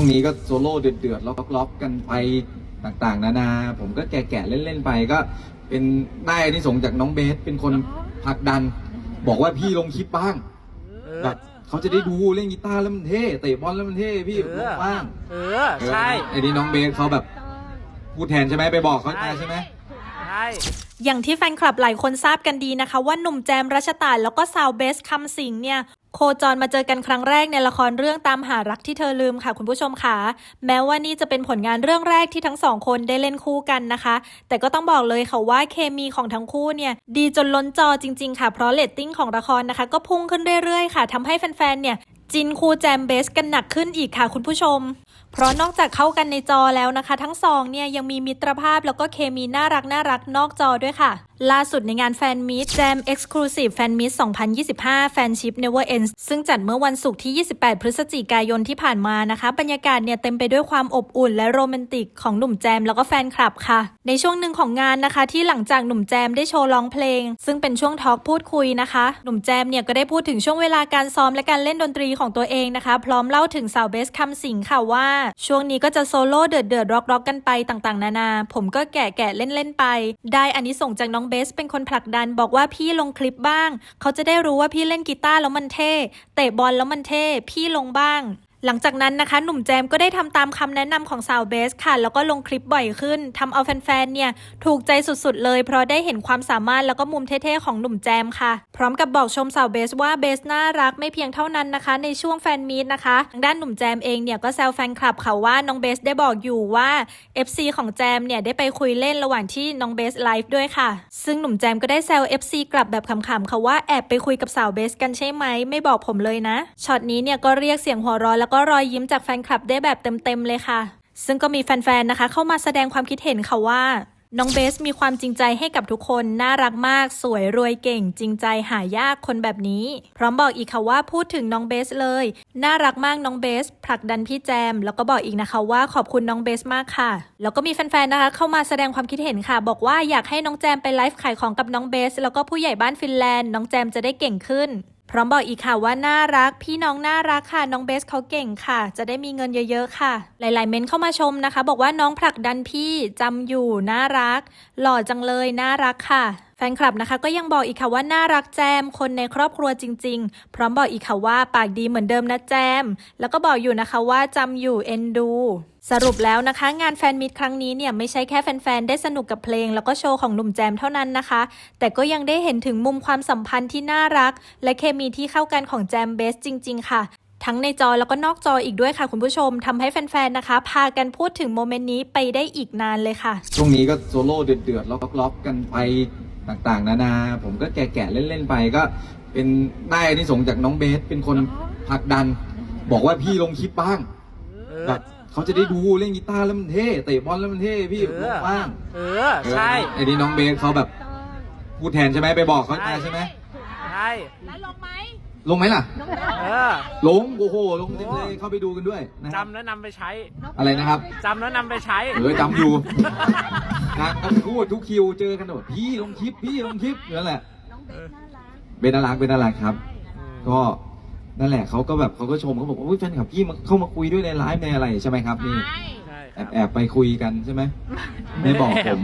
ช่วงนี้ก็โซโล่เดือดๆล็อกๆกันไปต่างๆ นานา ผมก็แกะๆเล่นๆไปก็เป็นได้อาที่สงส์จากน้องเบสเป็นคนผลักดัน บอกว่าพี่ลงคลิปบ้างเออแบบเขาจะได้ดูเล่นกีตาร์แล้วมันเท่เตะบอลแล้วมันเท่พี่เอลองบ้างเออใช่ไอ้นี่น้องเบสเขาแบบพูดแทนใช่ไหมไปบอกเขามาใช่ไหมใช่อย่างที่แฟนคลับหลายคนทราบกันดีนะคะ ว่าหนุ่มแจมรัชตาลแล้วก็สาวเบสคำสิงเนี่ย โคจรมาเจอกันครั้งแรกในละครเรื่องตามหารักที่เธอลืมค่ะคุณผู้ชมค่ะ แม้ว่านี่จะเป็นผลงานเรื่องแรกที่ทั้งสองคนได้เล่นคู่กันนะคะ แต่ก็ต้องบอกเลยค่ะว่าเคมีของทั้งคู่เนี่ย ดีจนล้นจอจริง ๆ ค่ะเพราะเรตติ้งของละครนะคะ ก็พุ่งขึ้นเรื่อยๆ ค่ะทำให้แฟนๆเนี่ยจินคูแจมเบสกันหนักขึ้นอีกค่ะคุณผู้ชม เพราะนอกจากเข้ากันในจอแล้วนะคะ ทั้งสองเนี่ยยังมีมิตรภาพแล้วก็เคมีน่ารักน่ารักนอกจอด้วยค่ะ ล่าสุดในงานแฟนมีตแจม Exclusive Fan Meet 2025 Fanship Never Ends ซึ่งจัดเมื่อวันศุกร์ที่ 28 พฤศจิกายนที่ผ่านมานะคะ บรรยากาศเนี่ยเต็มไปด้วยความอบอุ่นและโรแมนติกของหนุ่มแจมแล้วก็แฟนคลับค่ะ ในช่วงหนึ่งของงานนะคะที่หลังจากหนุ่มแจมได้โชว์ร้องเพลง ซึ่งเป็นช่วงทอล์กพูดคุยนะคะ หนุ่มแจมเนี่ยก็ได้พูดถึงช่วงเวลาการซ้อมและการเล่นดนตรีของตัวเองนะคะ พร้อมเล่าถึงสาวเบสคำสิงค่ะว่า ช่วงนี้ก็จะโซโล่เดือดเดือดร็อกร็อกกันไปต่างๆ นานา ผมก็แกะแกะเล่นเล่นๆไป ได้อันนี้ส่งจากน้องเบสเป็นคนผลักดันบอกว่าพี่ลงคลิปบ้าง เขาจะได้รู้ว่าพี่เล่นกีตาร์แล้วมันเท่ เตะบอลแล้วมันเท่ พี่ลงบ้าง หลังจากนั้นนะคะหนุ่มแจมก็ได้ทำตามคำแนะนำของสาวเบสค่ะ แล้วก็ลงคลิปบ่อยขึ้นทำเอาแฟนๆเนี่ยถูกใจสุดๆเลย เพราะได้เห็นความสามารถแล้วก็มุมเท่ๆของหนุ่มแจมค่ะ พร้อมกับบอกชมสาวเบสว่าเบสน่ารักไม่เพียงเท่านั้นนะคะ ในช่วงแฟนมีตนะคะทางด้านหนุ่มแจมเองเนี่ยก็แซวแฟนคลับค่ะว่าน้องเบสได้บอกอยู่ว่า FC ของแจมเนี่ยได้ไปคุยเล่นระหว่างที่น้องเบสไลฟ์ด้วยค่ะ ซึ่งหนุ่มแจมก็ได้แซว FC กลับแบบขำๆค่ะว่าแอบไปคุยกับสาวเบสกันใช่ไหมไม่บอกผมเลยนะช็อตนี้เนี่ยก็เรียกเสียงหัวเราะแล้วก็รอยยิ้มจากแฟนคลับได้แบบเต็มๆเลยค่ะ ซึ่งก็มีแฟนๆนะคะ เข้ามาแสดงความคิดเห็นค่ะว่าน้องเบสมีความจริงใจให้กับทุกคน น่ารักมาก สวยรวยเก่ง จริงใจหายากคนแบบนี้ พร้อมบอกอีกค่ะว่าพูดถึงน้องเบสเลย น่ารักมากน้องเบส ผลักดันพี่แจม แล้วก็บอกอีกนะคะว่าขอบคุณน้องเบสมากค่ะ แล้วก็มีแฟนๆนะคะ เข้ามาแสดงความคิดเห็นค่ะ บอกว่าอยากให้น้องแจมไปไลฟ์ขายของกับน้องเบส แล้วก็ผู้ใหญ่บ้านฟินแลนด์น้องแจมจะได้เก่งขึ้น พร้อมบอกอีกค่ะว่าน่ารัก พี่น้องน่ารักค่ะ น้องเบสเขาเก่งค่ะ จะได้มีเงินเยอะๆค่ะ หลายๆ เม้นเข้ามาชมนะคะ บอกว่าน้องผลักดันพี่จำอยู่น่ารัก หล่อจังเลยน่ารักค่ะ แฟนคลับนะคะก็ยังบอกอีกค่ะว่าน่ารักแจมคนในครอบครัวจริง ๆ พร้อมบอกอีกค่ะว่าปากดีเหมือนเดิมนะแจม แล้วก็บอกอยู่นะคะว่าจำอยู่เอ็นดูสรุปแล้วนะคะงานแฟนมิตครั้งนี้เนี่ยไม่ใช่แค่แฟนๆ ได้สนุกกับเพลง แล้วก็โชว์ของหนุ่มแจมเท่านั้นนะคะ แต่ก็ยังได้เห็นถึงมุมความสัมพันธ์ที่น่ารัก และเคมีที่เข้ากันของแจมเบสจริง ๆ ค่ะ ทั้งในจอแล้วก็นอกจออีกด้วยค่ะคุณผู้ชมทำให้แฟนๆ นะคะ พากันพูดถึงโมเมนต์นี้ไปได้อีกนานเลยค่ะ ช่วงนี้ก็โซโล่เดือดๆล็อกๆกันไป ต่างๆ นานา ผมก็แกะๆเล่นๆไปก็เป็นได้อาที่สงส์จากน้องเบสเป็นคนผลักดัน บอกว่าพี่ลงคลิปบ้างเออแบบเขาจะได้ดูเล่นกีตาร์แล้วมันเท่เตะบอลแล้วมันเท่พี่เอลองบ้างเออใช่ไอ้นี่น้องเบสเขาแบบพูดแทนใช่ไหมไปบอกเขามาใช่ไหมใช่แล้วลงไหม ลงไหมล่ะ เออลงโอ้โหลงเต็มเลยเข้าไปดูกันด้วยนะครับจำแล้วนำไปใช้อะไรนะครับจำแล้วนำไปใช้ เออจำอยู่นะต้องพูดทุกคิวเจอกันหมดพี่ลงคลิปพี่ลงคลิปนั่นแหละน้องเบสน่ารักเป็นน่ารักเป็นน่ารักครับ ก็นั่นแหละเขาก็แบบเขาก็ชมเขาบอกว่าอุ๊ยแฟนคลับพี่มาเข้ามาคุยด้วยในไลฟ์ในอะไรใช่ไหมครับนี่ใช่คแอรับบแอบไปคุยกันใช่ไหมไม่บอกผม